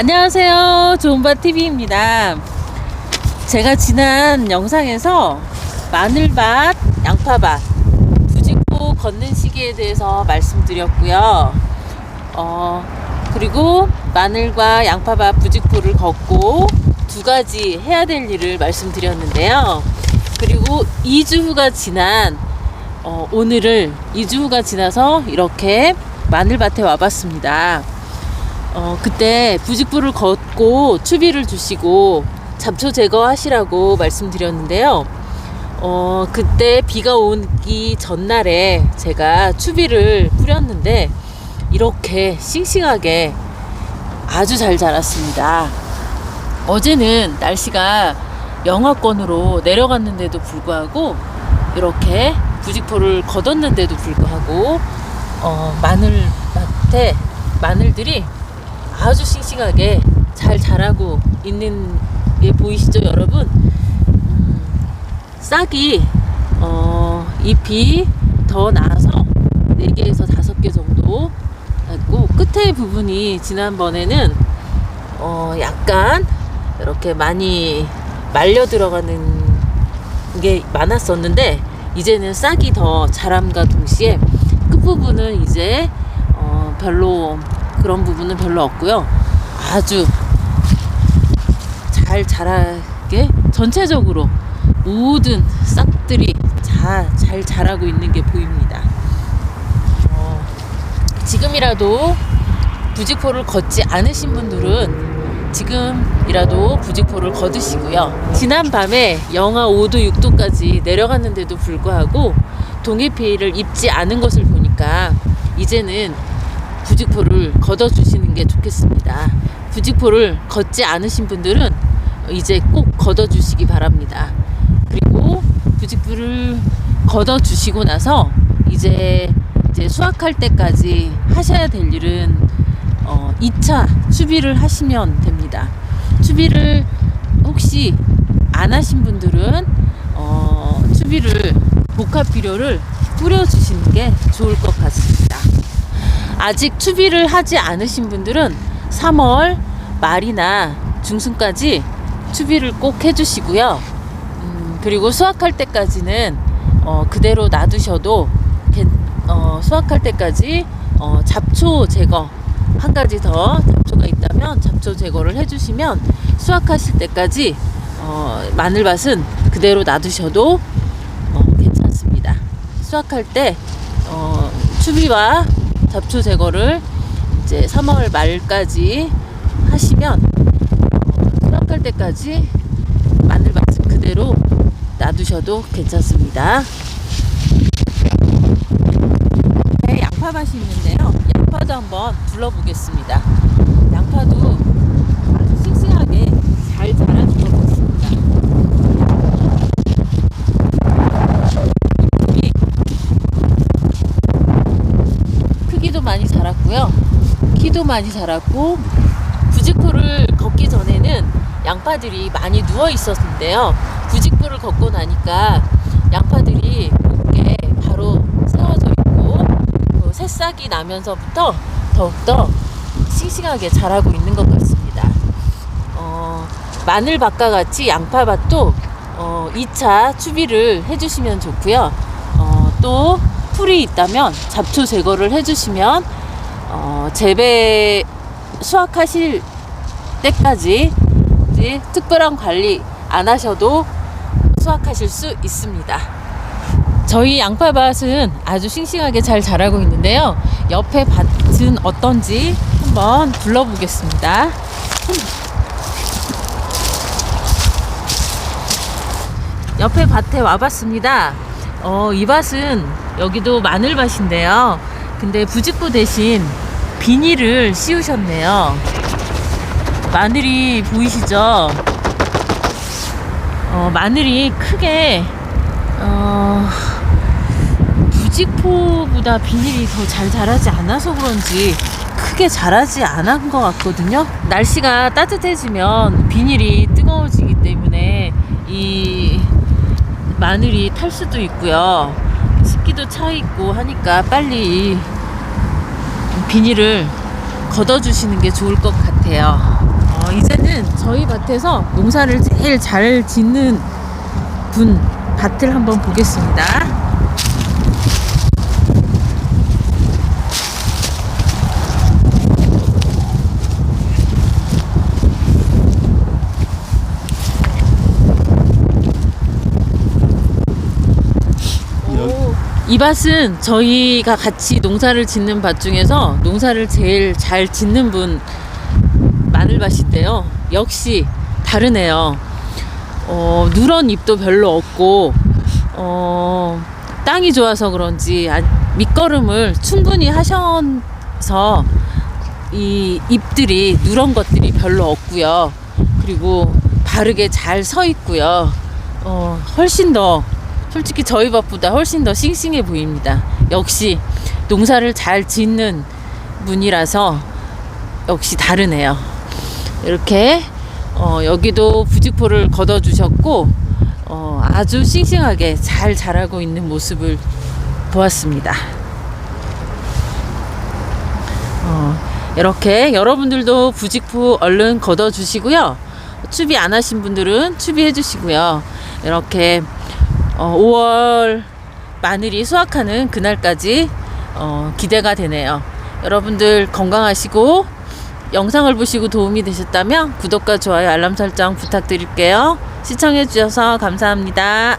안녕하세요. 좋은밭TV입니다. 제가 지난 영상에서 마늘밭, 양파밭, 부직포 걷는 시기에 대해서 말씀드렸고요. 어, 그리고 마늘과 양파밭 부직포를 걷고 두 가지 해야 될 일을 말씀드렸는데요. 그리고 2주 후가 지난 어, 오늘을 2주 후가 지나서 이렇게 마늘밭에 와봤습니다. 어, 그때 부직포를 걷고 추비를 주시고 잡초 제거하시라고 말씀드렸는데요. 어, 그때 비가 오기 전날에 제가 추비를 뿌렸는데 이렇게 싱싱하게 아주 잘 자랐습니다. 어제는 날씨가 영하권으로 내려갔는데도 불구하고 이렇게 부직포를 걷었는데도 불구하고 어, 마늘 밭에 마늘들이 아주 싱싱하게 잘 자라고 있는 게 보이시죠, 여러분? 음, 싹이 어, 잎이 더 나서 4개에서 5개 정도 있고 끝에 부분이 지난번에는 어, 약간 이렇게 많이 말려 들어가는 게 많았었는데 이제는 싹이 더 자람과 동시에 끝부분은 이제 어, 별로 그런 부분은 별로 없고요. 아주 잘 자라게 전체적으로 모든 싹들이 자, 잘 자라고 있는 게 보입니다. 어, 지금이라도 부직포를 걷지 않으신 분들은 지금이라도 부직포를 걷으시고요. 지난 밤에 영하 5도, 6도까지 내려갔는데도 불구하고 동해 피해를 입지 않은 것을 보니까 이제는 부직포를 걷어주시는 게 좋겠습니다. 부직포를 걷지 않으신 분들은 이제 꼭 걷어주시기 바랍니다. 그리고 부직포를 걷어주시고 나서 이제 이제 수확할 때까지 하셔야 될 일은 어, 2차 추비를 하시면 됩니다. 추비를 혹시 안 하신 분들은 어, 추비를 복합 비료를 뿌려주시는 게 좋을 것 같습니다. 아직 추비를 하지 않으신 분들은 3월 말이나 중순까지 추비를 꼭 해주시고요. 음, 그리고 수확할 때까지는 어, 그대로 놔두셔도 괜- 어, 수확할 때까지 어, 잡초 제거 한 가지 더 잡초가 있다면 잡초 제거를 해주시면 수확하실 때까지 어, 마늘밭은 그대로 놔두셔도 어, 괜찮습니다. 수확할 때 어, 추비와 잡초 제거를 이제 3월 말까지 하시면 어, 수확할 때까지 마늘 밭은 그대로 놔두셔도 괜찮습니다. 네, 양파밭이 있는데요. 양파도 한번 둘러보겠습니다. 양파도 아주 싱싱하게 잘 자라는 것 같습니다. 잎이 크기도 많이 자랐고요. 키도 많이 자랐고 부직포를 걷기 전에는 양파들이 많이 누워 있었는데요. 부직포를 걷고 나니까 양파들이 곱게 바로 세워져 있고 또 새싹이 나면서부터 더욱더 싱싱하게 자라고 있는 것 같습니다. 어, 마늘밭과 같이 양파밭도 어, 2차 추비를 해주시면 좋고요. 어, 또 풀이 있다면 잡초 제거를 해주시면 어, 재배 수확하실 때까지 특별한 관리 안 하셔도 수확하실 수 있습니다. 저희 양파밭은 아주 싱싱하게 잘 자라고 있는데요. 옆에 밭은 어떤지 한번 둘러보겠습니다. 옆에 밭에 와봤습니다. 어, 이 밭은 여기도 마늘밭인데요. 근데 부직포 대신 비닐을 씌우셨네요. 마늘이 보이시죠? 어, 마늘이 크게 어, 부직포보다 비닐이 더 잘 자라지 않아서 그런지 크게 자라지 않은 것 같거든요. 날씨가 따뜻해지면 비닐이 뜨거워지기 때문에 이 마늘이 탈 수도 있고요. 습기도 차 있고 하니까 빨리 비닐을 걷어주시는 게 좋을 것 같아요. 어, 이제는 저희 밭에서 농사를 제일 잘 짓는 분 밭을 한번 보겠습니다. 이 밭은 저희가 같이 농사를 짓는 밭 중에서 농사를 제일 잘 짓는 분 마늘밭인데요. 역시 다르네요. 어, 누런 잎도 별로 없고, 어, 땅이 좋아서 그런지 아, 밑거름을 충분히 하셔서 이 잎들이 누런 것들이 별로 없고요. 그리고 바르게 잘 서 있고요. 어, 훨씬 더 솔직히 저희 밭보다 훨씬 더 싱싱해 보입니다. 역시 농사를 잘 짓는 분이라서 역시 다르네요. 이렇게 어, 여기도 부직포를 걷어 주셨고 어, 아주 싱싱하게 잘 자라고 있는 모습을 보았습니다. 어, 이렇게 여러분들도 부직포 얼른 걷어 주시고요. 추비 안 하신 분들은 추비해 주시고요. 이렇게 어, 5월 마늘이 수확하는 그날까지 어, 기대가 되네요. 여러분들 건강하시고 영상을 보시고 도움이 되셨다면 구독과 좋아요, 알람 설정 부탁드릴게요. 시청해 주셔서 감사합니다.